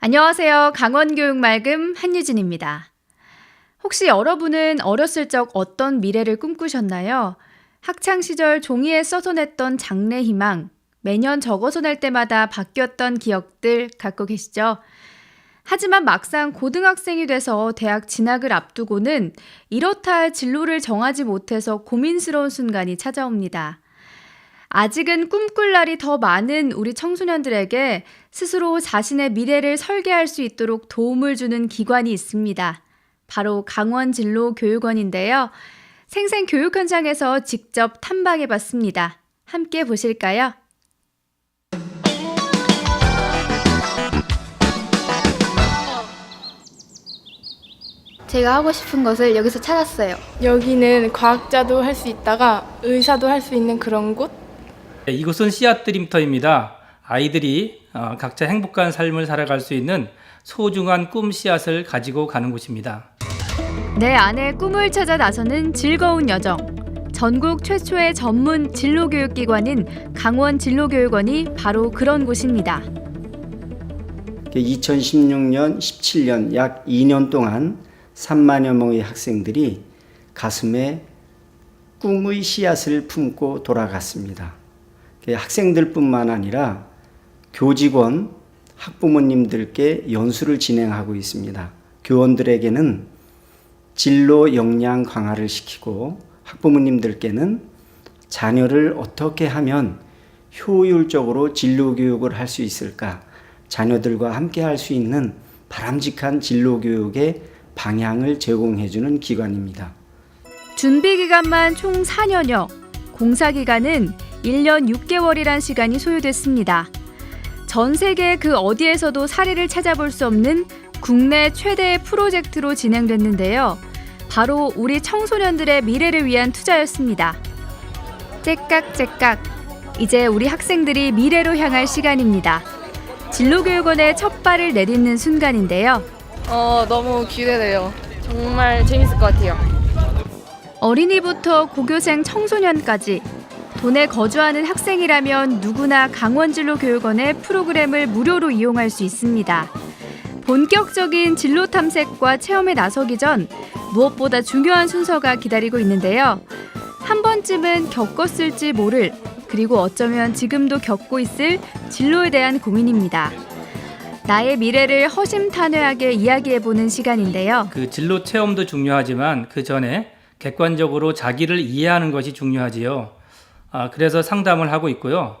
안녕하세요. 강원교육말금 한유진입니다. 혹시 여러분은 어렸을 적 어떤 미래를 꿈꾸셨나요? 학창시절 종이에 써서 냈던 장래희망, 매년 적어서 낼 때마다 바뀌었던 기억들 갖고 계시죠? 하지만 막상 고등학생이 돼서 대학 진학을 앞두고는 이렇다 할 진로를 정하지 못해서 고민스러운 순간이 찾아옵니다. 아직은 꿈꿀 날이 더 많은 우리 청소년들에게 스스로 자신의 미래를 설계할 수 있도록 도움을 주는 기관이 있습니다. 바로 강원진로교육원인데요. 생생 교육 현장에서 직접 탐방해 봤습니다. 함께 보실까요? 제가 하고 싶은 것을 여기서 찾았어요. 여기는 과학자도 할 수 있다가 의사도 할 수 있는 그런 곳? 네, 이곳은 씨앗 드림터입니다. 아이들이 어, 각자 행복한 삶을 살아갈 수 있는 소중한 꿈 씨앗을 가지고 가는 곳입니다. 내 안의 꿈을 찾아 나서는 즐거운 여정. 전국 최초의 전문 진로교육기관인 강원 진로교육원이 바로 그런 곳입니다. 2016년, 17년 약 2년 동안 3만여 명의 학생들이 가슴에 꿈의 씨앗을 품고 돌아갔습니다. 그 학생들뿐만 아니라 교직원, 학부모님들께 연수를 진행하고 있습니다. 교원들에게는 진로 역량 강화를 시키고 학부모님들께는 자녀를 어떻게 하면 효율적으로 진로 교육을 할 수 있을까? 자녀들과 함께 할 수 있는 바람직한 진로 교육의 방향을 제공해 주는 기관입니다. 준비 기간만 총 4년여, 공사 기간은 1년 6개월이란 시간이 소요됐습니다. 전 세계 그 어디에서도 사례를 찾아볼 수 없는 국내 최대의 프로젝트로 진행됐는데요. 바로 우리 청소년들의 미래를 위한 투자였습니다. 째깍째깍. 이제 우리 학생들이 미래로 향할 시간입니다. 진로교육원의 첫 발을 내딛는 순간인데요. 어, 너무 기대돼요. 정말 재밌을 것 같아요. 어린이부터 고교생 청소년까지 돈에 거주하는 학생이라면 누구나 강원진로 교육원의 프로그램을 무료로 이용할 수 있습니다. 본격적인 진로 탐색과 체험에 나서기 전 무엇보다 중요한 순서가 기다리고 있는데요. 한 번쯤은 겪었을지 모를 그리고 어쩌면 지금도 겪고 있을 진로에 대한 고민입니다. 나의 미래를 허심탄회하게 이야기해보는 시간인데요. 그 진로 체험도 중요하지만 그 전에 객관적으로 자기를 이해하는 것이 중요하지요. 아, 그래서 상담을 하고 있고요.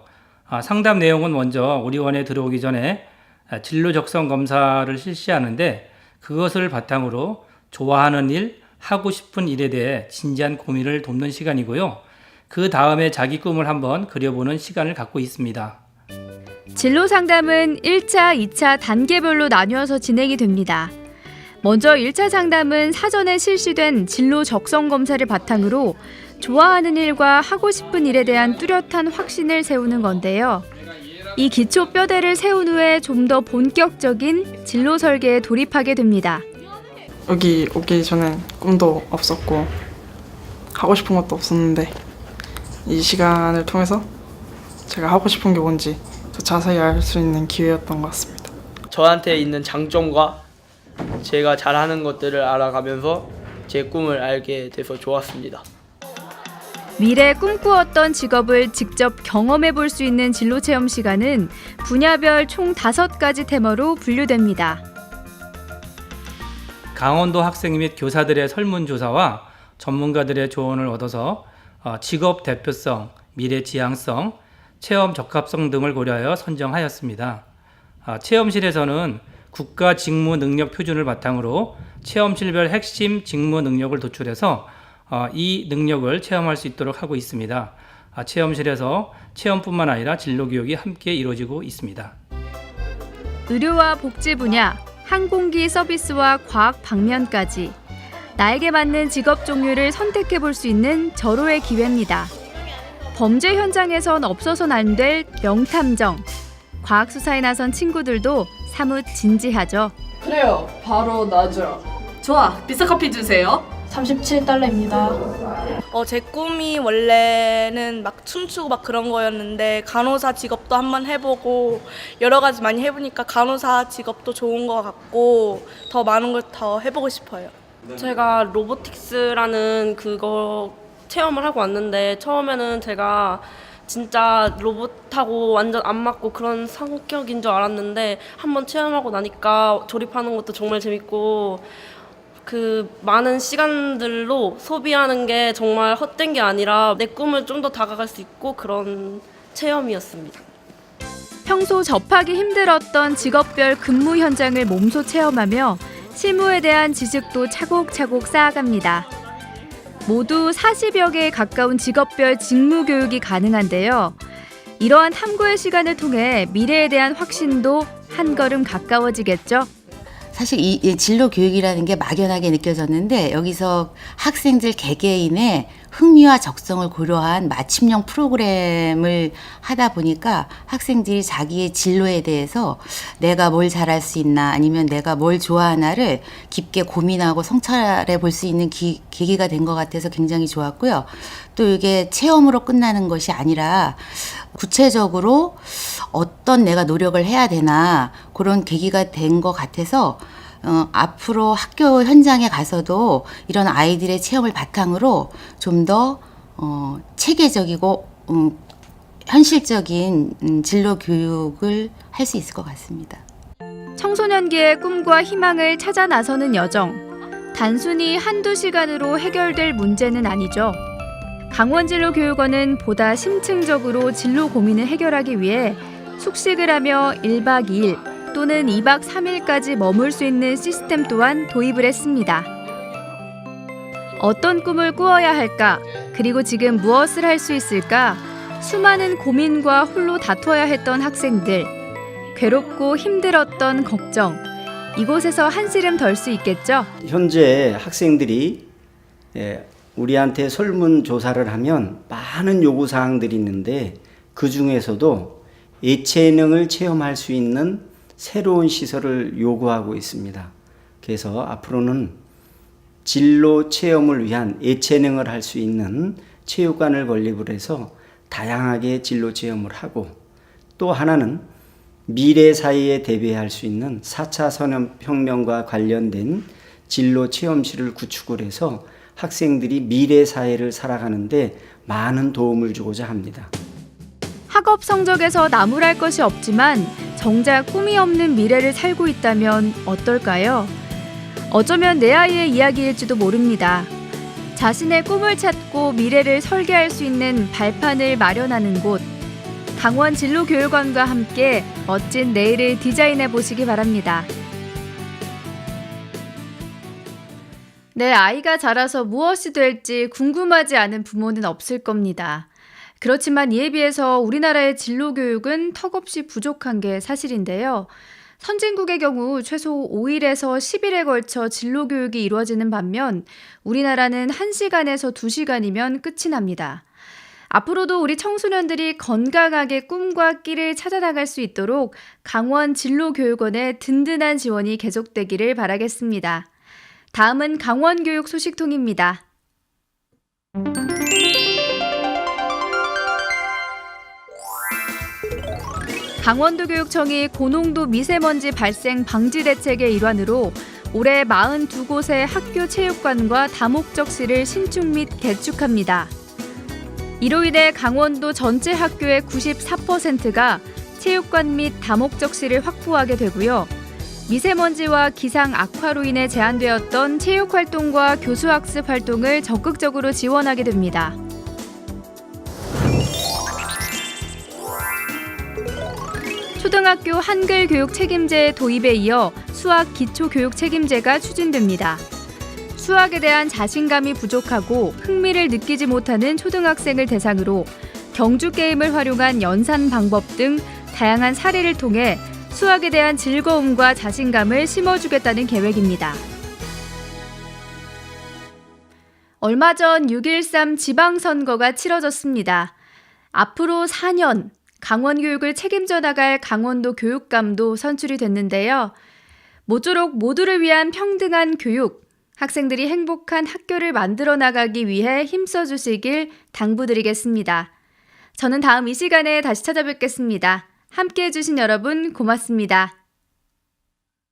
아, 상담 내용은 먼저 우리 원에 들어오기 전에 아, 진로 적성 검사를 실시하는데 그것을 바탕으로 좋아하는 일, 하고 싶은 일에 대해 진지한 고민을 돕는 시간이고요. 그 다음에 자기 꿈을 한번 그려보는 시간을 갖고 있습니다. 진로 상담은 1차, 2차 단계별로 나뉘어서 진행이 됩니다. 먼저 1차 상담은 사전에 실시된 진로 적성 검사를 바탕으로 좋아하는 일과 하고 싶은 일에 대한 뚜렷한 확신을 세우는 건데요. 이 기초 뼈대를 세운 후에 좀 더 본격적인 진로 설계에 돌입하게 됩니다. 여기 오기 전엔 꿈도 없었고 하고 싶은 것도 없었는데 이 시간을 통해서 제가 하고 싶은 게 뭔지 더 자세히 알 수 있는 기회였던 것 같습니다. 저한테 있는 장점과 제가 잘하는 것들을 알아가면서 제 꿈을 알게 돼서 좋았습니다. 미래 꿈꾸었던 직업을 직접 경험해 볼 수 있는 진로 체험 시간은 분야별 총 5가지 테마로 분류됩니다. 강원도 학생 및 교사들의 설문조사와 전문가들의 조언을 얻어서 어, 직업 대표성, 미래 지향성, 체험 적합성 등을 고려하여 선정하였습니다. 아, 체험실에서는 국가 직무 능력 표준을 바탕으로 체험실별 핵심 직무 능력을 도출해서 어, 이 능력을 체험할 수 있도록 하고 있습니다. 아, 체험실에서 체험뿐만 아니라 진로 교육이 함께 이루어지고 있습니다. 의료와 복지 분야, 항공기 서비스와 과학 방면까지 나에게 맞는 직업 종류를 선택해 볼 수 있는 절호의 기회입니다. 범죄 현장에선 없어서는 안 될 명탐정. 과학 수사에 나선 친구들도 사뭇 진지하죠. 그래요. 바로 나죠. 좋아, 비싸 커피 주세요. 37달러입니다. 어, 제 꿈이 원래는 막 춤추고 막 그런 거였는데 간호사 직업도 한번 해보고 여러 가지 많이 해보니까 간호사 직업도 좋은 것 같고 더 많은 걸 더 해보고 싶어요. 제가 로보틱스라는 그거 체험을 하고 왔는데 처음에는 제가 진짜 로봇하고 완전 안 맞고 그런 성격인 줄 알았는데 한번 체험하고 나니까 조립하는 것도 정말 재밌고 그 많은 시간들로 소비하는 게 정말 헛된 게 아니라 내 꿈을 좀 더 다가갈 수 있고 그런 체험이었습니다. 평소 접하기 힘들었던 직업별 근무 현장을 몸소 체험하며 실무에 대한 지식도 차곡차곡 쌓아갑니다. 모두 40여 개에 가까운 직업별 직무 교육이 가능한데요. 이러한 탐구의 시간을 통해 미래에 대한 확신도 한 걸음 가까워지겠죠. 사실 이, 이 진로 교육이라는 게 막연하게 느껴졌는데 여기서 학생들 개개인의 흥미와 적성을 고려한 맞춤형 프로그램을 하다 보니까 학생들이 자기의 진로에 대해서 내가 뭘 잘할 수 있나 아니면 내가 뭘 좋아하나를 깊게 고민하고 성찰해 볼 수 있는 기, 계기가 된 것 같아서 굉장히 좋았고요. 또 이게 체험으로 끝나는 것이 아니라 구체적으로 어떤 내가 노력을 해야 되나 그런 계기가 된 것 같아서 어, 앞으로 학교 현장에 가서도 이런 아이들의 체험을 바탕으로 좀더 어, 체계적이고 음, 현실적인 음, 진로 교육을 할 수 있을 것 같습니다. 청소년기의 꿈과 희망을 찾아 나서는 여정. 단순히 한두 시간으로 해결될 문제는 아니죠. 강원진로교육원은 보다 심층적으로 진로 고민을 해결하기 위해 숙식을 하며 1박 2일 또는 2박 3일까지 머물 수 있는 시스템 또한 도입을 했습니다. 어떤 꿈을 꾸어야 할까? 그리고 지금 무엇을 할 수 있을까? 수많은 고민과 홀로 다퉈야 했던 학생들. 괴롭고 힘들었던 걱정. 이곳에서 한시름 덜 수 있겠죠? 현재 학생들이 예, 우리한테 설문 조사를 하면 많은 요구 사항들이 있는데 그 중에서도 예체능을 체험할 수 있는 새로운 시설을 요구하고 있습니다. 그래서 앞으로는 진로 체험을 위한 예체능을 할 수 있는 체육관을 건립을 해서 다양하게 진로 체험을 하고 또 하나는 미래 사회에 대비할 수 있는 4차 산업혁명과 관련된 진로 체험실을 구축을 해서 학생들이 미래 사회를 살아가는데 많은 도움을 주고자 합니다. 학업 성적에서 나무랄 것이 없지만 정작 꿈이 없는 미래를 살고 있다면 어떨까요? 어쩌면 내 아이의 이야기일지도 모릅니다. 자신의 꿈을 찾고 미래를 설계할 수 있는 발판을 마련하는 곳. 강원 진로교육원과 함께 멋진 내일을 디자인해 보시기 바랍니다. 내 아이가 자라서 무엇이 될지 궁금하지 않은 부모는 없을 겁니다. 그렇지만 이에 비해서 우리나라의 진로 교육은 턱없이 부족한 게 사실인데요. 선진국의 경우 최소 5일에서 10일에 걸쳐 진로 교육이 이루어지는 반면 우리나라는 1시간에서 2시간이면 끝이 납니다. 앞으로도 우리 청소년들이 건강하게 꿈과 끼를 찾아나갈 수 있도록 강원 진로교육원의 든든한 지원이 계속되기를 바라겠습니다. 다음은 강원교육 소식통입니다. 강원도 교육청이 고농도 미세먼지 발생 방지 대책의 일환으로 올해 42곳의 학교 체육관과 다목적실을 신축 및 개축합니다. 이로 인해 강원도 전체 학교의 94%가 체육관 및 다목적실을 확보하게 되고요. 미세먼지와 기상 악화로 인해 제한되었던 체육 활동과 교수 학습 활동을 적극적으로 지원하게 됩니다. 초등학교 한글 교육 책임제 도입에 이어 수학 기초 교육 책임제가 추진됩니다. 수학에 대한 자신감이 부족하고 흥미를 느끼지 못하는 초등학생을 대상으로 경주 게임을 활용한 연산 방법 등 다양한 사례를 통해 수학에 대한 즐거움과 자신감을 심어주겠다는 계획입니다. 얼마 전 6.13 지방선거가 치러졌습니다. 앞으로 4년 강원 교육을 책임져 나갈 강원도 교육감도 선출이 됐는데요. 모쪼록 모두를 위한 평등한 교육, 학생들이 행복한 학교를 만들어 나가기 위해 힘써 주시길 당부드리겠습니다. 저는 다음 이 시간에 다시 찾아뵙겠습니다. 함께 해주신 여러분 고맙습니다.